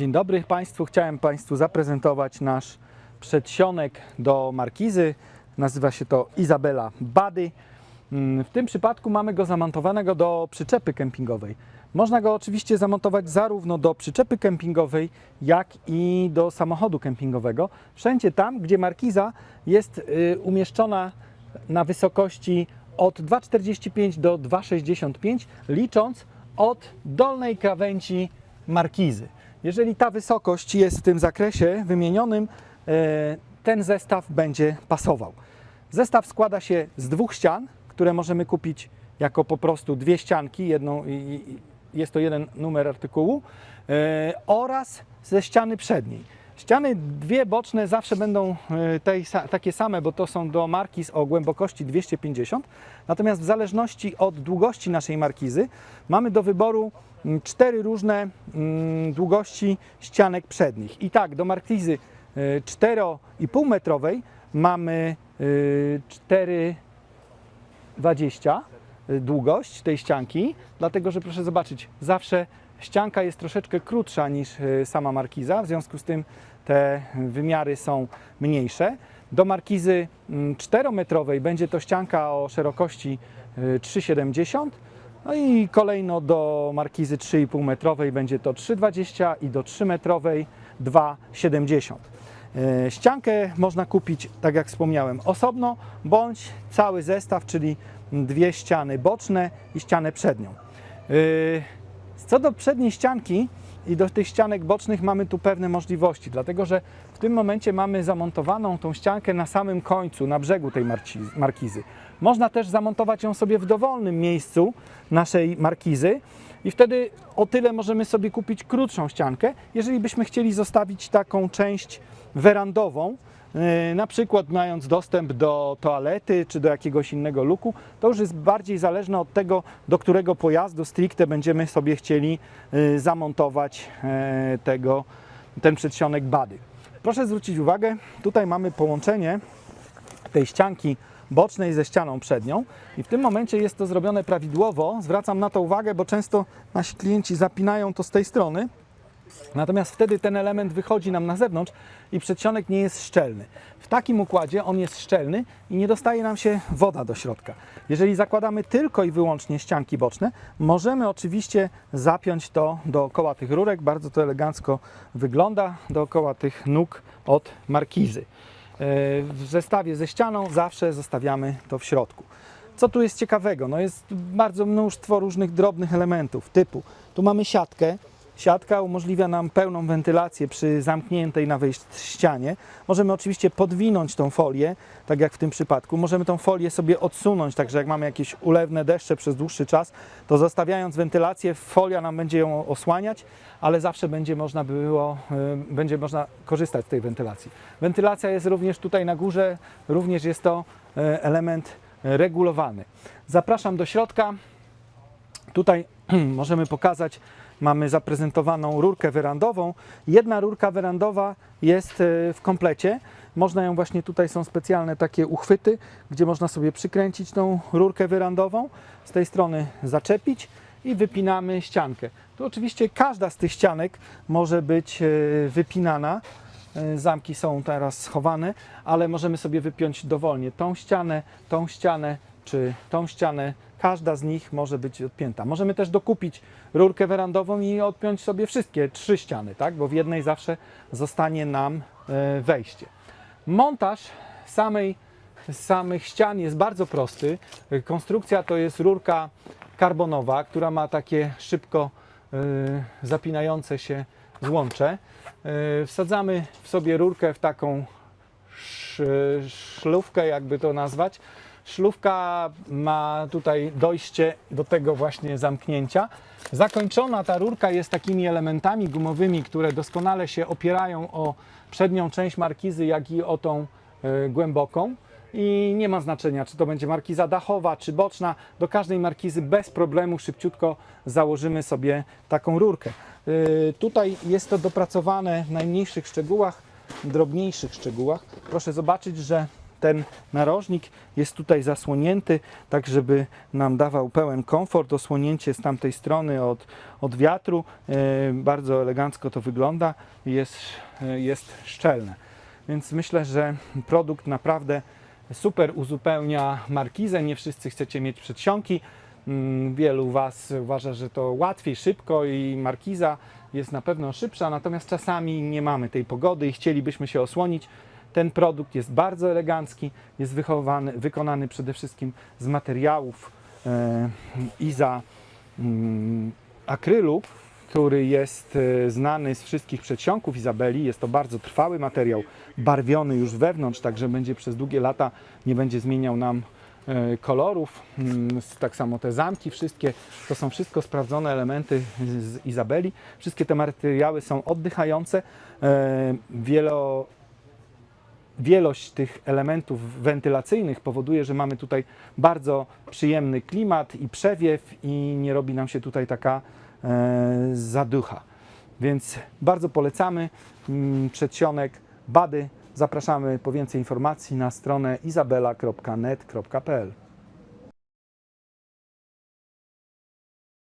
Dzień dobry Państwu. Chciałem Państwu zaprezentować nasz przedsionek do markizy. Nazywa się to Izabela Bady. Mm, W tym przypadku mamy go zamontowanego do przyczepy kempingowej. Można go oczywiście zamontować zarówno do przyczepy kempingowej, jak i do samochodu kempingowego. Wszędzie tam, gdzie markiza jest y, umieszczona na wysokości od 2,45 do 2,65, licząc od dolnej krawędzi markizy. Jeżeli ta wysokość jest w tym zakresie wymienionym, e, ten zestaw będzie pasował. Zestaw składa się z dwóch ścian, które możemy kupić jako po prostu dwie ścianki, jedną, jest to jeden numer artykułu, e, oraz ze ściany przedniej. Ściany dwie boczne zawsze będą e, tej, takie same, bo to są do markiz o głębokości 250. Natomiast w zależności od długości naszej markizy mamy do wyboru mm, cztery różne mm, długości ścianek przednich. I tak, do markizy e, 4,5 metrowej mamy e, 4,20 y, długość tej ścianki, dlatego że proszę zobaczyć, zawsze ścianka jest troszeczkę krótsza niż y, sama markiza, w związku z tym te wymiary są mniejsze. Do markizy 4-metrowej będzie to ścianka o szerokości y, 3,70 no i kolejno do markizy 3,5 metrowej będzie to 3,20 i do 3 metrowej 2,70. E, Ściankę można kupić, tak jak wspomniałem, osobno, bądź cały zestaw, czyli dwie ściany boczne i ścianę przednią. Co do przedniej ścianki i do tych ścianek bocznych mamy tu pewne możliwości, dlatego że w tym momencie mamy zamontowaną tą ściankę na samym końcu, na brzegu tej markizy. Można też zamontować ją sobie w dowolnym miejscu naszej markizy i wtedy o tyle możemy sobie kupić krótszą ściankę, jeżeli byśmy chcieli zostawić taką część werandową, na przykład mając dostęp do toalety czy do jakiegoś innego luku, to już jest bardziej zależne od tego, do którego pojazdu stricte będziemy sobie chcieli yy, zamontować yy, tego, ten przedsionek bady. Proszę zwrócić uwagę, tutaj mamy połączenie tej ścianki bocznej ze ścianą przednią i w tym momencie jest to zrobione prawidłowo. Zwracam na to uwagę, bo często nasi klienci zapinają to z tej strony, Natomiast wtedy ten element wychodzi nam na zewnątrz i przedsionek nie jest szczelny. W takim układzie on jest szczelny i nie dostaje nam się woda do środka. Jeżeli zakładamy tylko i wyłącznie ścianki boczne, możemy oczywiście zapiąć to dookoła tych rurek. Bardzo to elegancko wygląda dookoła tych nóg od markizy. E, W zestawie ze ścianą zawsze zostawiamy to w środku. Co tu jest ciekawego? No jest bardzo mnóstwo różnych drobnych elementów, typu tu mamy siatkę. Siatka umożliwia nam pełną wentylację przy zamkniętej na wejść ścianie. Możemy oczywiście podwinąć tą folię, tak jak w tym przypadku. Możemy tą folię sobie odsunąć, także jak mamy jakieś ulewne deszcze przez dłuższy czas, to zostawiając wentylację, folia nam będzie ją osłaniać, ale zawsze będzie można było, y, będzie można korzystać z tej wentylacji. Wentylacja jest również tutaj na górze, również jest to y, element regulowany. Zapraszam do środka. Tutaj możemy pokazać, mamy zaprezentowaną rurkę werandową. Jedna rurka werandowa jest e, w komplecie. Można ją właśnie, tutaj są specjalne takie uchwyty, gdzie można sobie przykręcić tą rurkę werandową, z tej strony zaczepić i wypinamy ściankę. Tu oczywiście każda z tych ścianek może być e, wypinana. E, Zamki są teraz schowane, ale możemy sobie wypiąć dowolnie tą ścianę, tą ścianę czy tą ścianę. Każda z nich może być odpięta. Możemy też dokupić rurkę werandową i odpiąć sobie wszystkie trzy ściany, tak? bo w jednej zawsze zostanie nam e, wejście. Montaż samej, samych ścian jest bardzo prosty. Konstrukcja to jest rurka karbonowa, która ma takie szybko e, zapinające się złącze. E, Wsadzamy w sobie rurkę w taką sz- szlufkę, jakby to nazwać. Szlufka ma tutaj dojście do tego właśnie zamknięcia. Zakończona ta rurka jest takimi elementami gumowymi, które doskonale się opierają o przednią część markizy, jak i o tą e, głęboką. I nie ma znaczenia, czy to będzie markiza dachowa, czy boczna. Do każdej markizy bez problemu szybciutko założymy sobie taką rurkę. E, Tutaj jest to dopracowane w najmniejszych szczegółach, drobniejszych szczegółach. Proszę zobaczyć, że ten narożnik jest tutaj zasłonięty, tak żeby nam dawał pełen komfort. Osłonięcie z tamtej strony od, od wiatru. E, Bardzo elegancko to wygląda. Jest, e, jest szczelne. Więc myślę, że produkt naprawdę super uzupełnia markizę. Nie wszyscy chcecie mieć przedsionki. Mm, Wielu Was uważa, że to łatwiej, szybko i markiza jest na pewno szybsza, natomiast czasami nie mamy tej pogody i chcielibyśmy się osłonić. Ten produkt jest bardzo elegancki, jest wychowany, wykonany przede wszystkim z materiałów e, iza mm, akrylu, który jest e, znany z wszystkich przedsionków Izabeli. Jest to bardzo trwały materiał, barwiony już wewnątrz, także będzie przez długie lata nie będzie zmieniał nam e, kolorów. Mm, Tak samo te zamki, wszystkie to są wszystko sprawdzone elementy z Izabeli. Wszystkie te materiały są oddychające. Wielo, wielość tych elementów wentylacyjnych powoduje, że mamy tutaj bardzo przyjemny klimat i przewiew i nie robi nam się tutaj taka e, zaducha. Więc bardzo polecamy mm, przedsionek Bady. Zapraszamy po więcej informacji na stronę izabela.net.pl.